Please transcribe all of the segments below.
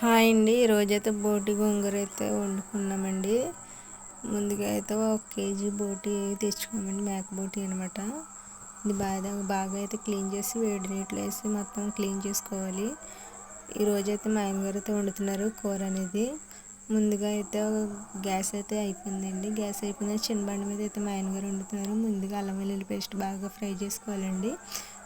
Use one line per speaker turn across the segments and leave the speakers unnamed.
Hi అండి. ఈరోజైతే బోటి గోంగూర అయితే వండుకున్నామండి. ముందుగా అయితే ఒక కేజీ బోటి తెచ్చుకున్నామండి. మేక బోటి అనమాట ఇది బాగా బాగా అయితే క్లీన్ చేసి వేడి నీటిలో వేసి మొత్తం క్లీన్ చేసుకోవాలి. ఈరోజైతే మా ఆయనగారు అయితే వండుతున్నారు కూర అనేది. ముందుగా అయితే గ్యాస్ అయితే అయిపోయిందండి. గ్యాస్ అయిపోయింది. చిన్న బండి మీద అయితే మా ఆయనగారు వండుతున్నారు. ముందుగా అల్లం వెల్లుల్లి పేస్ట్ బాగా ఫ్రై చేసుకోవాలండి.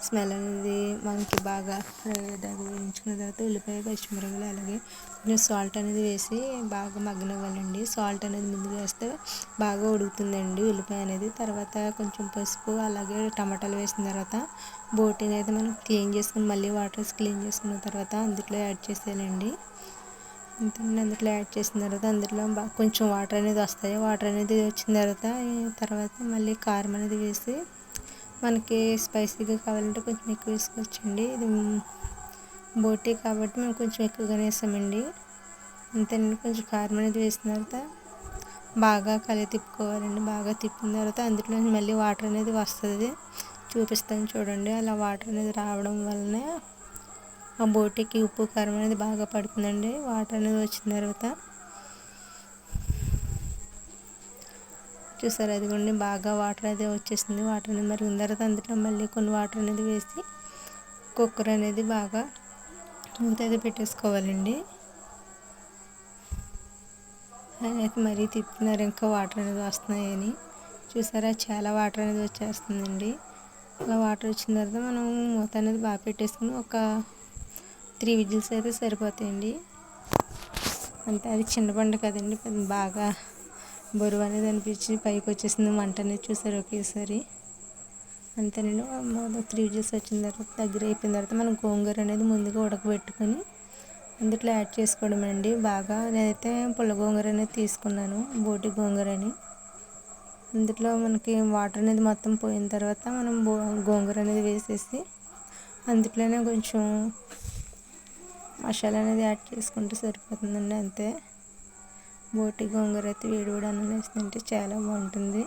స్మెల్ అనేది మనకి బాగా ఫ్రై అయ్యేదాకా వేయించుకున్న తర్వాత ఉల్లిపాయ పచ్చిమిరపకాయలు అలాగే కొంచెం సాల్ట్ అనేది వేసి బాగా మగ్గనివ్వాలండి. సాల్ట్ అనేది ముందు వేస్తే బాగా ఉడుకుతుందండి ఉల్లిపాయ అనేది. తర్వాత కొంచెం పసుపు అలాగే టమాటాలు వేసిన తర్వాత బోటిని అయితే మనం క్లీన్ చేసుకుని మళ్ళీ వాటర్ క్లీన్ చేసుకున్న తర్వాత అందులో యాడ్ చేసేయాలండి. ఇంతకుముందు అందులో యాడ్ చేసిన తర్వాత అందులో కొంచెం వాటర్ అనేది వస్తాయి. వాటర్ అనేది వచ్చిన తర్వాత తర్వాత మళ్ళీ కారం అనేది వేసి మనకి స్పైసీగా కావాలంటే కొంచెం ఎక్కువ వేసుకోవచ్చండి. ఇది బోటీ కాబట్టి మేము కొంచెం ఎక్కువగానే వేసామండి అంతేనండి కొంచెం కారం అనేది వేసిన తర్వాత బాగా కలి తిప్పుకోవాలండి. బాగా తిప్పిన తర్వాత అందులో మళ్ళీ వాటర్ అనేది వస్తుంది. చూపిస్తాను చూడండి అలా వాటర్ అనేది రావడం వల్లనే ఆ బోటీకి ఉప్పు కారం అనేది బాగా పడుతుందండి. వాటర్ అనేది వచ్చిన తర్వాత చూసారు. అదిగోండి బాగా వాటర్ అయితే వచ్చేసింది. వాటర్ అనేది మరి తర్వాత అందులో మళ్ళీ కొన్ని వాటర్ అనేది వేసి కుక్కర్ అనేది బాగా మూత అయితే పెట్టేసుకోవాలండి. ఆయన అయితే మరీ తిప్పుతున్నారు ఇంకా వాటర్ అనేది వస్తున్నాయని చూసారా చాలా వాటర్ అనేది వచ్చేస్తుందండి. అలా వాటర్ వచ్చిన తర్వాత మనం మూత అనేది బాగా పెట్టేసుకుని ఒక త్రీ విజిల్స్ అయితే సరిపోతాయండి. అంటే అది చిన్న పండు కదండి బాగా బరువు అనేది అనిపించి పైకి వచ్చేసింది మంట అనేది చూసారు ఒకేసారి. అంతేనండి త్రీ విజిల్స్ వచ్చిన తర్వాత దగ్గర అయిపోయిన తర్వాత మనం గోంగూర అనేది ముందుగా ఉడకబెట్టుకొని అందులో యాడ్ చేసుకోవడం అండి. బాగా నేనైతే పుల్ల గోంగూర అనేది తీసుకున్నాను బోటి గోంగూర అని. అందులో మనకి వాటర్ అనేది మొత్తం పోయిన తర్వాత మనం గోంగూర అనేది వేసేసి అందుట్లోనే కొంచెం మసాలా అనేది యాడ్ చేసుకుంటే సరిపోతుందండి అంతే. బోటి గోంగూర అయితే వేడి వేడి అన్నం తింటే చాలా బాగుంటుంది.